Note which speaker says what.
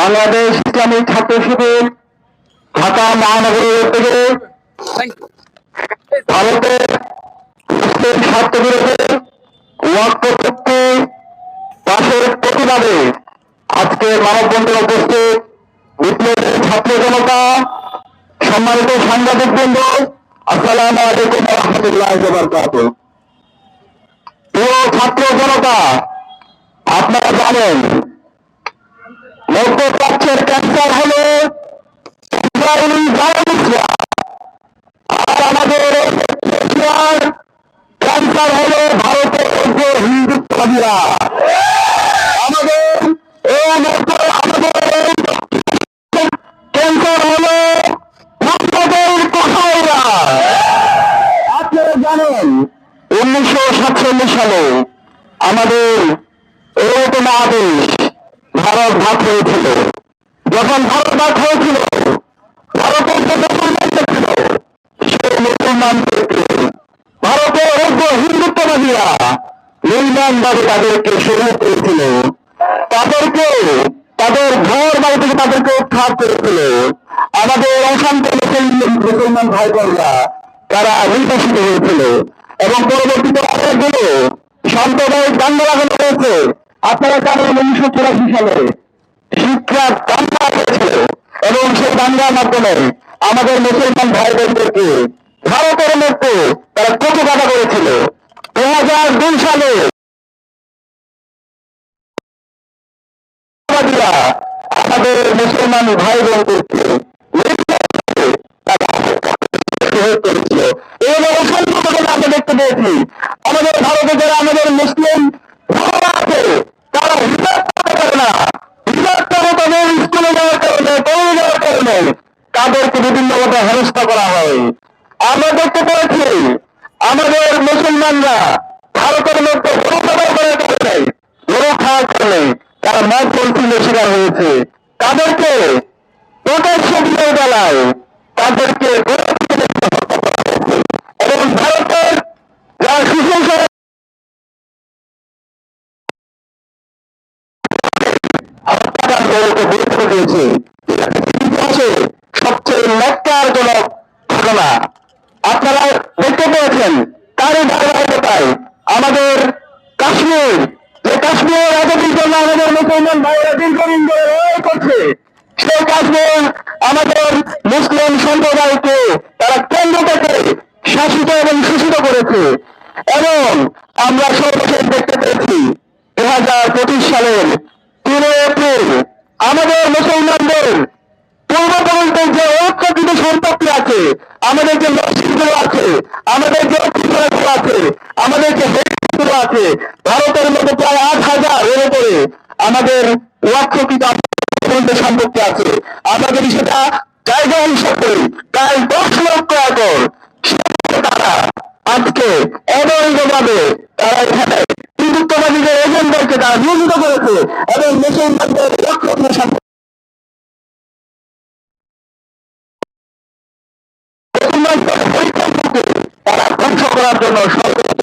Speaker 1: বাংলাদেশ ইসলামী ছাত্র শিবির ঢাকা মহানগরের থেকে ভারতের মুসলিম স্বার্থ বিরোধী ওয়াক্ত চুক্তি পাশের প্রতিবাদে আজকে মানববন্ধন উপস্থিত বিপ্লবী ছাত্র জনতা সম্মানিত সাংবাদিক বৃন্দ আসসালাম আলাইকুম রহমতুল্লাহ প্রিয় ছাত্র জনতা আপনারা জানেন মধ্যপ্রাচ্যের ক্যান্সার হলো আমাদের ক্যান্সার হলো ভারতের যে হিন্দুত্ববাদীরা আমাদের আমাদের ক্যান্সার হলো আপনারা জানেন, উনিশশো সাতচল্লিশ সালে আমাদের এরকম আদেশ ভারত ভাগ হয়েছিল। যখন ভারত ভাগ হয়েছিল, ভারতের যে মুসলমান ছিল, সেই মুসলমানদেরকে ভারতের অজ্ঞ হিন্দুত্ববাদীরা নির্মাণভাবে তাদেরকে শুরু করেছিল। তাদেরকে, তাদের ঘর বাড়ি থেকে তাদেরকে উৎখাত করেছিল। আমাদের অশান্ত মুসলমান ভাই বোনরা তারা নির্বাসিত হয়েছিল। এবং পরবর্তীতে অনেকগুলো সাম্প্রদায়িক দাঙ্গা লাগানো হয়েছে। আপনারা জানেন উনিশশো চুরাশি সালে শিক্ষা দাঙ্গা হয়েছিল এবং সেই দাঙ্গার মাধ্যমে আমাদের মুসলমান ভাই বোনদেরকে ভারতের মধ্যে তারা কচু কাটা করেছিল। দু হাজার দুই সালে আমাদের মুসলমান ভাই বোনদেরকে আমরা দেখতে পেয়েছি। আমাদের ভারতে যারা আমাদের মুসলিম ভাইরা আছে তারা হিসাব করতে পারে না হিসাব করে তাদের স্কুলে যাওয়ার কারণে কলেজে যাওয়ার কারণে তাদেরকে বিভিন্নভাবে হেনস্থা করা হয় আমরা দেখতে পেয়েছি আমাদের মুসলমানরা ভারতের মধ্যে তারা মদ পন্থীর শিকার হয়েছে তাদেরকে প্রোটেকশন দিয়ে বেলায় তাদেরকে। এবং ভারতের যারা সুশাসন দিয়েছে ঘটনা আপনারা দেখতে পেয়েছেন তারই ধারাবাহিকতায় আমাদের কাশ্মীর। যে কাশ্মীর আজাদির জন্য আমাদের মুসলমান ভাইয়েরা দীর্ঘদিন ধরে লড়াই করছে, সেই কাশ্মীর আমাদের মুসলিম সম্প্রদায়কে তারা কেন্দ্র থেকে শাসিত এবং শোষিত করেছে। এবং আমরা সর্বশেষ দেখতে পেয়েছি দু হাজার পঁচিশ সালের তিনে এপ্রিল আমাদের মুসলমানদের যে সম্পত্তি আছে, আমাদের যে মসজিদগুলো আছে, আমাদের যে অফিসগুলো আছে, আমাদের যে হেডগুলো আছে, ভারতের প্রায় আট হাজার এর উপরে আমাদের সম্পত্তি আছে। সেটা জায়গা হিসাব করি দশ লক্ষ একর তারা আজকে অবৈধভাবে তারা এখানে হিন্দুত্ববাদীদের এজেন্টদেরকে তারা নিয়োজিত করেছে এবং মুসলমানদের পরিকল্পনাকে তারা ধ্বংস করার জন্য সর্বোচ্চ